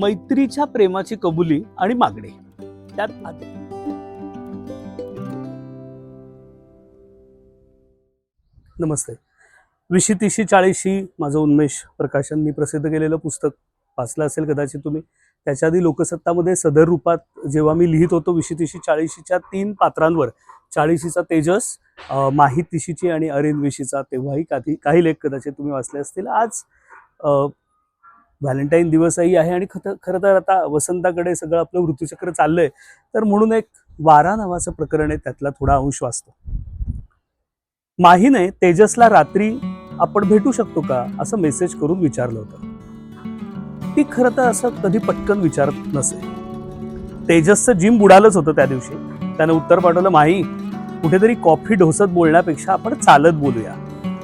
मैत्रीच्या प्रेमाची कबुली आणि मागणी. त्यात नमस्ते. विशी तिशी चाळीशी माझं उन्मेष प्रकाशननी प्रसिद्ध केलेलं पुस्तक वाचलं असेल कदाचित तुम्ही. त्याच्या आधी लोकसत्तामध्ये सदर रूपात जेव्हा मी लिहित होतो विशितिशी चाळीशीच्या तीन पात्रांवर चाळीशीचा तेजस माहितीशीची माही तिशीची आणि अरिंद विशीचा तेव्हाही काही काही लेख कदाचित तुम्ही वाचले असतील. आज व्हॅलेंटाईन दिवसही आहे आणि खत खरं तर आता वसंताकडे सगळं आपलं ऋतुचक्र चाललंय. तर म्हणून एक वारा नावाचं प्रकरण आहे त्यातला थोडा अंश वाचतो. माहीने तेजसला रात्री आपण भेटू शकतो का? असं मेसेज करून विचारलं होतं. ती खरं तर असं कधी पटकन विचारत नसे. तेजसचं जिम बुडालच होतं त्या दिवशी. त्यानं उत्तर पाठवलं माही कुठेतरी कॉफी ढोसत बोलण्यापेक्षा आपण चालत बोलूया.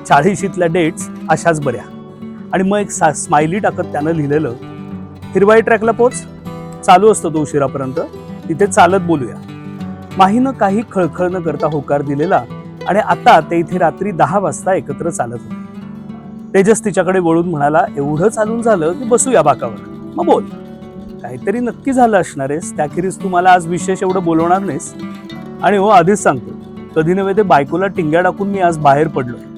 चाळीशीतल्या डेट्स अशाच बऱ्या. आणि मग एक सा स्माइली टाकत त्यानं लिहिलेलं हिरवाई ट्रॅकला पोच. चालू असतो तो उशिरापर्यंत. तिथे चालत बोलूया. माहीनं काही खळखळ न करता होकार दिलेला आणि आता ते इथे रात्री दहा वाजता एकत्र चालत होते. तेजस तिच्याकडे वळून म्हणाला एवढं चालून झालं की बसूया बाकावर. मग बोल. काहीतरी नक्की झालं असणार आहेस त्याखेरीज तू मला आज विशेष एवढं बोलवणार नाहीस. आणि हो आधीच सांगतो. कधी नव्हे ते बायकोला टिंग्या टाकून मी आज बाहेर पडलोय.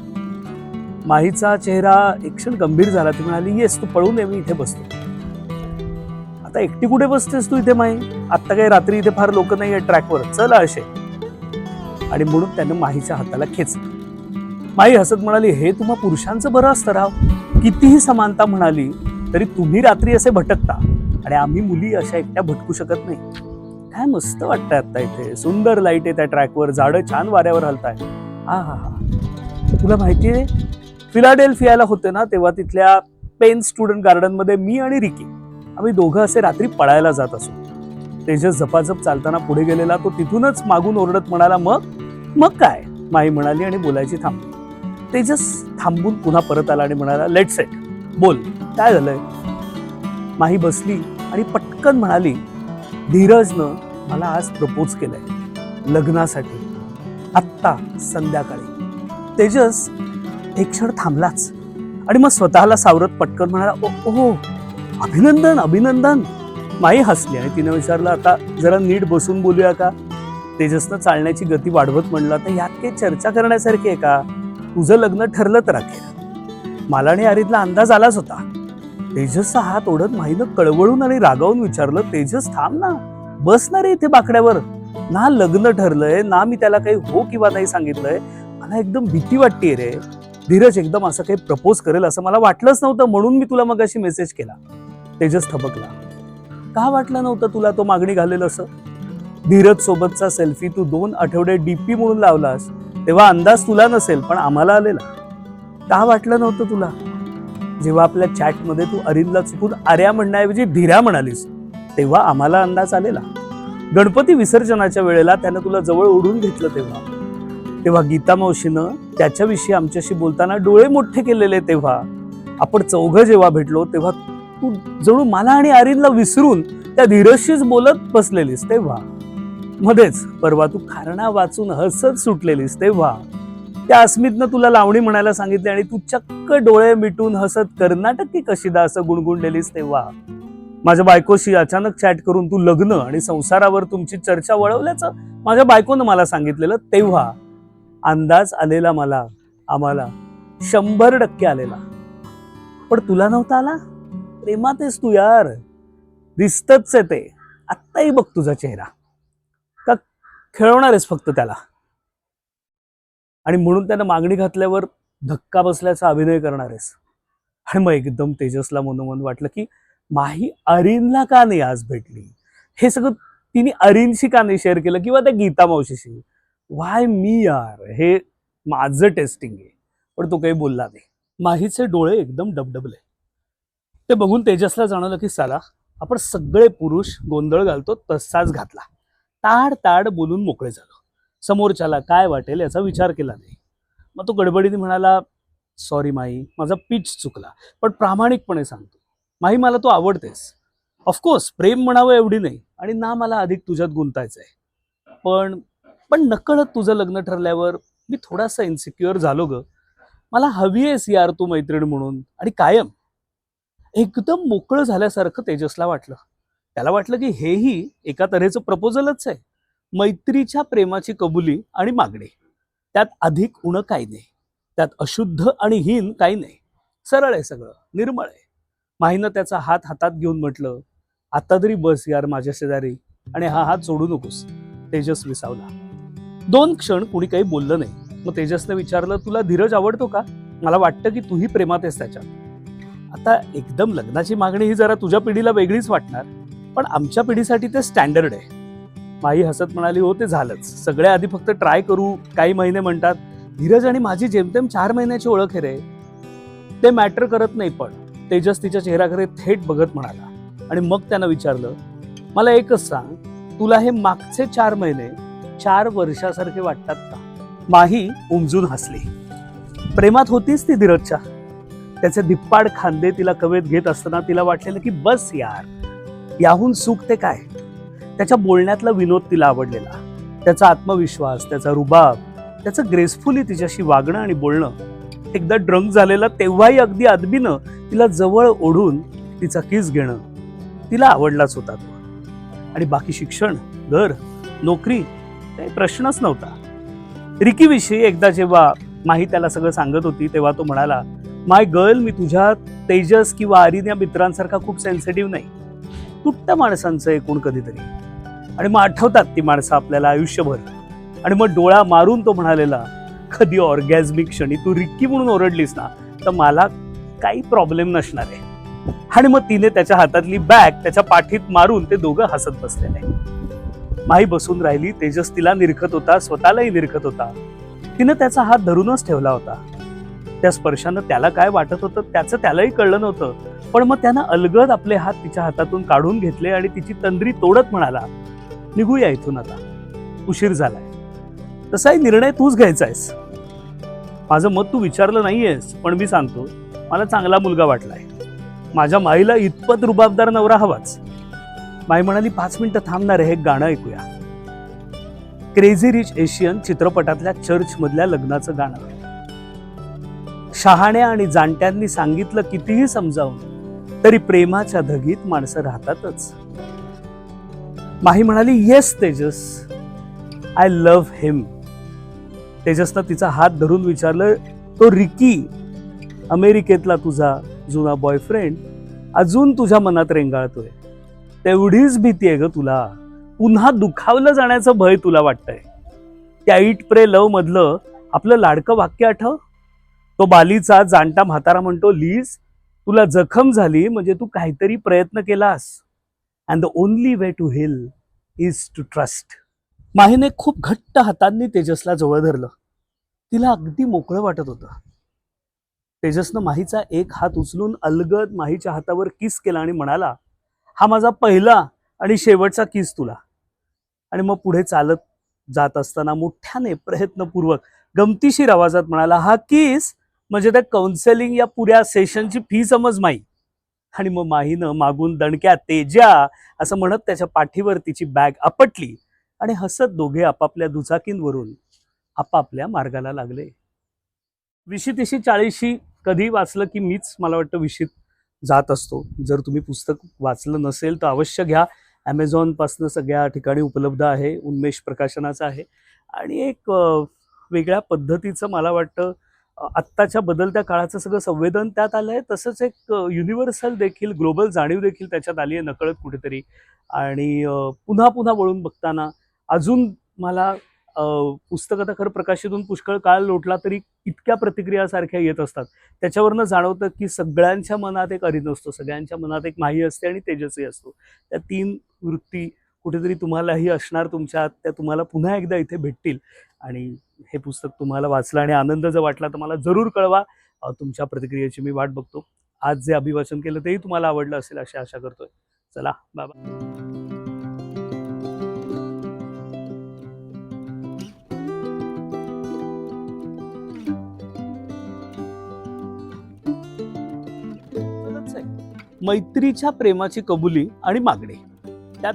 माहीचा चेहरा एक क्षण गंभीर झाला. ती म्हणाली येस तू पळून ये मी इथे बसतो. आता एकटी कुठे बसतेस तू इथे माही आत्ता काही रात्री इथे फार लोक नाही आहे ट्रॅकवर. चल असे आणि म्हणून त्यानं माहीच्या हाताला खेचलं. माई हसत म्हणाली हे तुम्हा पुरुषांचं बरं असतं राव. कितीही समानता म्हणाली तरी तुम्ही रात्री असे भटकता. आणि आम्ही मुली अशा एकट्या भटकू शकत नाही. काय मस्त वाटतंय आता इथे. सुंदर लाइट आहे त्या ट्रॅकवर. झाडं छान वाऱ्यावर हलताय हा हा हा. तुला माहिती आहे फिलाडेल्फियाला होते ना तेव्हा तिथल्या पेन स्टुडंट गार्डनमध्ये मी आणि रिकी आम्ही दोघं असे रात्री पळायला जात असू. तेजस झपाझप चालताना पुढे गेलेला तो तिथूनच मागून ओरडत म्हणाला मग? मग काय? माई म्हणाली आणि बोलायची थांबली तेजस थांबून पुन्हा परत आला आणि म्हणाला लेट सेट. बोल काय झालंय? माही बसली आणि पटकन म्हणाली धीरजनं मला आज प्रपोज केलंय लग्नासाठी. आत्ता संध्याकाळी. तेजस एक क्षण थांबलाच. आणि मग स्वतःला सावरत पटकन म्हणाला ओ हो अभिनंदन अभिनंदन. माई हसली आणि तिने विचारलं आता जरा नीट बसून बोलूया का? तेजसनं चालण्याची गती वाढवत म्हणलं तर यात काही चर्चा करण्यासारखी आहे का? तुझं लग्न ठरलं तर अखेर. मला आणि आरीतला अंदाज आलाच होता. तेजसचा हात ओढत माईनं कळवळून आणि रागावून विचारलं तेजस थांब ना. बस ना रे इथे बाकड्यावर. ना लग्न ठरलंय ना मी त्याला काही हो किंवा नाही सांगितलंय. मला एकदम भीती वाटते रे. धीरज एकदम असं काही प्रपोज करेल असं मला वाटलंच नव्हतं म्हणून मी तुला मग अशी मेसेज केला. तेजस थबकला. का वाटलं नव्हतं तुला तो मागणी घालेल असं? धीरज सोबतचा सेल्फी तू दोन आठवडे डीपी म्हणून लावलास तेव्हा अंदाज तुला नसेल पण आम्हाला आलेला. का वाटलं नव्हतं तुला? जेव्हा आपल्या चॅटमध्ये तू अरिंदला चुकून आर्या म्हणण्याऐवजी धीऱ्या म्हणालीस तेव्हा आम्हाला अंदाज आलेला. गणपती विसर्जनाच्या वेळेला त्यानं तुला जवळ ओढून घेतलं तेव्हा. तेव्हा गीता मावशीनं त्याच्याविषयी आमच्याशी बोलताना डोळे मोठे केलेले तेव्हा. आपण चौघं जेव्हा भेटलो तेव्हा तू जणू मला आणि आरिनला विसरून त्या धीरजशीच बोलत बसलेलीस तेव्हा. मध्येच परवा तू खारणा वाचून हसत सुटलेलीस तेव्हा. त्या अस्मितनं तुला लावणी म्हणायला सांगितली आणि तू चक्क डोळे मिटून हसत कर्नाटकी कशीदा असं गुणगुणलेलीस तेव्हा. माझ्या बायकोशी अचानक चॅट करून तू लग्न आणि संसारावर तुमची चर्चा वळवल्याचं माझ्या बायकोनं मला सांगितलेलं तेव्हा. अंदाज आलेला मला आम्हाला. शंभर टक्के आलेला. पण तुला नव्हता आला? प्रेमात आहेस तू यार. दिसतच आहे ते. आत्ताही बघ तुझा चेहरा. का खेळवणार आहेस फक्त त्याला? आणि म्हणून त्यानं मागणी घातल्यावर धक्का बसल्याचा अभिनय करणार आहेस. आणि मग एकदम तेजसला मनोमन वाटलं की माही अरिनला का नाही आज भेटली? हे सगळं तिने अरिनशी का नाही शेअर केलं? किंवा त्या गीता मावशीशी? वाय मी यार? हे माझं टेस्टिंग आहे. पण तो काही बोलला नाही. माहीचे डोळे एकदम डबडबले. ते बघून तेजसला जाणवलं की साला आपण सगळे पुरुष गोंधळ घालतो तसाच घातला. ताड ताड बोलून मोकळे झालो. समोरच्याला काय वाटेल याचा विचार केला नाही. मग तो गडबडीने म्हणाला सॉरी माई माझा पिच चुकला. पण प्रामाणिकपणे सांगतो. माही मला तू आवडतेस ऑफकोर्स प्रेम म्हणावं एवढी नाही आणि ना मला अधिक तुझ्यात गुंतायचं आहे पण पण नकळत तुझं लग्न ठरल्यावर मी थोडासा इन्सिक्युअर झालो ग. मला हवी आहेस यार तू मैत्रीण म्हणून. आणि कायम. एकदम मोकळं झाल्यासारखं तेजसला वाटलं. त्याला वाटलं की हेही एका तऱ्हेचं प्रपोजलच आहे. मैत्रीच्या प्रेमाची कबुली आणि मागणी. त्यात अधिक उणं काही नाही. त्यात अशुद्ध आणि हीन काही नाही. सरळ आहे सगळं. निर्मळ आहे. माहीनं त्याचा हात हातात घेऊन म्हटलं आता तरी बस यार माझ्या शेजारी. आणि हा हात सोडू नकोस. तेजस विसावला. दोन क्षण कुणी काही बोललं नाही. मग तेजसने विचारलं तुला धीरज आवडतो का? मला वाटतं की तूही प्रेमात आहेस त्याच्यात. आता एकदम लग्नाची मागणी ही जरा तुझ्या पिढीला वेगळीच वाटणार पण आमच्या पिढीसाठी ते स्टँडर्ड आहे. माई हसत म्हणाली हो ते झालंच. सगळ्या आधी फक्त ट्राय करू काही महिने म्हणतात धीरज आणि माझी जेमतेम चार महिन्याची ओळख आहे रे. ते मॅटर करत नाही पण तेजस तिच्या चेहऱ्याकडे थेट बघत म्हणाला. आणि मग त्यानं विचारलं मला एकच सांग तुला हे मागचे चार महिने चार वर्षासारखे वाटतात का? माही उमजून हसली. प्रेमात होतीच ती धीरजच्या. त्याचे धिप्पाड खांदे तिला कवेत घेत असताना तिला वाटलेलं की बस यार याहून सुख ते काय? त्याच्या बोलण्यातला विनोद तिला आवडलेला. त्याचा आत्मविश्वास त्याचा रुबाब त्याचं ग्रेसफुली तिच्याशी वागणं आणि बोलणं. एकदा ड्रंक झालेला तेव्हाही अगदी अदबीनं तिला जवळ ओढून तिचा किस घेणं तिला आवडलाच होता तो. आणि बाकी शिक्षण घर नोकरी काही प्रश्नच नव्हता. रिकीविषयी एकदा जेव्हा माही त्याला सगळं सांगत होती तेव्हा तो म्हणाला माय गर्ल मी तुझ्या तेजस किंवा आरीन या मित्रांसारखा खूप सेन्सिटिव्ह नाही. तुटत्या माणसांचं एकूण कधीतरी. आणि मग आठवतात ती माणसं आपल्याला आयुष्यभर. आणि मग डोळा मारून तो म्हणालेला कधी ऑर्गॅझमिक क्षणी तू रिक्की म्हणून ओरडलीस ना तर मला काही प्रॉब्लेम नसणार आहे. आणि मग तिने त्याच्या हातातली बॅग त्याच्या पाठीत मारून ते दोघं हसत बसलेले. माही बसून राहिली तेजस तिला निरखत होता स्वतःलाही निरखत होता. तिनं त्याचा हात धरूनच ठेवला होता. त्या स्पर्शानं त्याला काय वाटत होतं त्याचं त्यालाही कळलं नव्हतं. पण मग त्यानं अलगद आपले हात तिच्या हातातून काढून घेतले आणि तिची तंद्री तोडत म्हणाला निघूया इथून आता. उशीर झालाय. तसाही निर्णय तूच घ्यायचा आहेस माझं मत तू विचारलं नाहीयेस पण मी सांगतो मला चांगला मुलगा वाटलाय. माझ्या माईला इतपत रुबाबदार नवरा हवाच. माय म्हणाली पाच मिनिटं थांबणार हे गाणं ऐकूया. क्रेझी रिच एशियन चित्रपटातल्या चर्च मधल्या लग्नाचं गाणं. शहाण्या आणि जाणत्यांनी सांगितलं कितीही समजावून तरी प्रेमाच्या धगीत माणसं राहतातच. माही म्हणाली yes Tejas. I love him तेजसनं तिचा हात धरून विचारलं तो रिकी अमेरिकेतला तुझा जुना बॉयफ्रेंड अजून तुझ्या मनात रेंगाळतोय? तेवढीच भीती आहे ग तुला. पुन्हा दुखावलं जाण्याचं भय तुला वाटतंय. त्या इट प्रे लव मधलं आपलं लाडकं वाक्य आठव. तो बालीचा जाणता म्हातारा म्हणतो लीज तुला जखम झाली म्हणजे तू काहीतरी प्रयत्न केलास. And the only way to heal is to trust माहीने खूप घट्ट हातांनी तेजसला जवळ धरलं. तिला अगदी मोकळं वाटत होतं. तेजसनं माहीचा एक हात उचलून अलगद माहीच्या हातावर किस केला आणि म्हणाला हा माझा पहिला आणि शेवटचा किस तुला. आणि मग पुढे चालत जात असताना मोठ्याने प्रयत्नपूर्वक गमतीशीर आवाजात म्हणाला हा किस म्हणजे त्या काउन्सेलिंग या पुऱ्या सेशनची फी समज माई. आणि मग माहीनं मागून दणक्या तेजा असं म्हणत त्याच्या पाठीवर तिची बॅग आपटली आणि हसत दोघे आपापल्या दुचाकींवरून आपापल्या मार्गाला लागले. विशी तिशी चाळीशी कधी वाचलं की मीच मला वाटतं विशीत जात असतो. जर तुम्ही पुस्तक वाचलं नसेल तर अवश्य घ्या. ॲमेझॉनपासनं सगळ्या ठिकाणी उपलब्ध आहे. उन्मेष प्रकाशनाचं आहे. आणि एक वेगळ्या पद्धतीचं मला वाटतं आत्ताच्या बदलत्या काळाचं सगळं संवेदन त्यात आलं आहे. तसंच एक युनिव्हर्सल देखील ग्लोबल जाणीव देखील त्याच्यात आली आहे नकळत कुठेतरी. आणि पुन्हा पुन्हा वळून बघताना अजून मला पुस्तक आता खरं प्रकाशितून पुष्कळ काळ लोटला तरी इतक्या प्रतिक्रिया सारख्या येत असतात. त्याच्यावरनं जाणवतं की सगळ्यांच्या मनात एक अरिन असतो सगळ्यांच्या मनात एक माही असते आणि तेजस्वी असतो. त्या तीन वृत्ती कुठेतरी तुम्हालाही असणार तुमच्या त्या तुम्हाला पुन्हा एकदा इथे भेटतील. आणि हे पुस्तक तुम्हाला वाचलं आणि आनंद जर वाटला तर मला जरूर कळवा. तुमच्या प्रतिक्रियेची मी वाट बघतो. आज जे अभिवाचन केलं तेही तुम्हाला आवडलं असेल अशी आशा करतोय. चला बाबा मैत्रीच्या प्रेमाची कबुली आणि मागणी. त्यात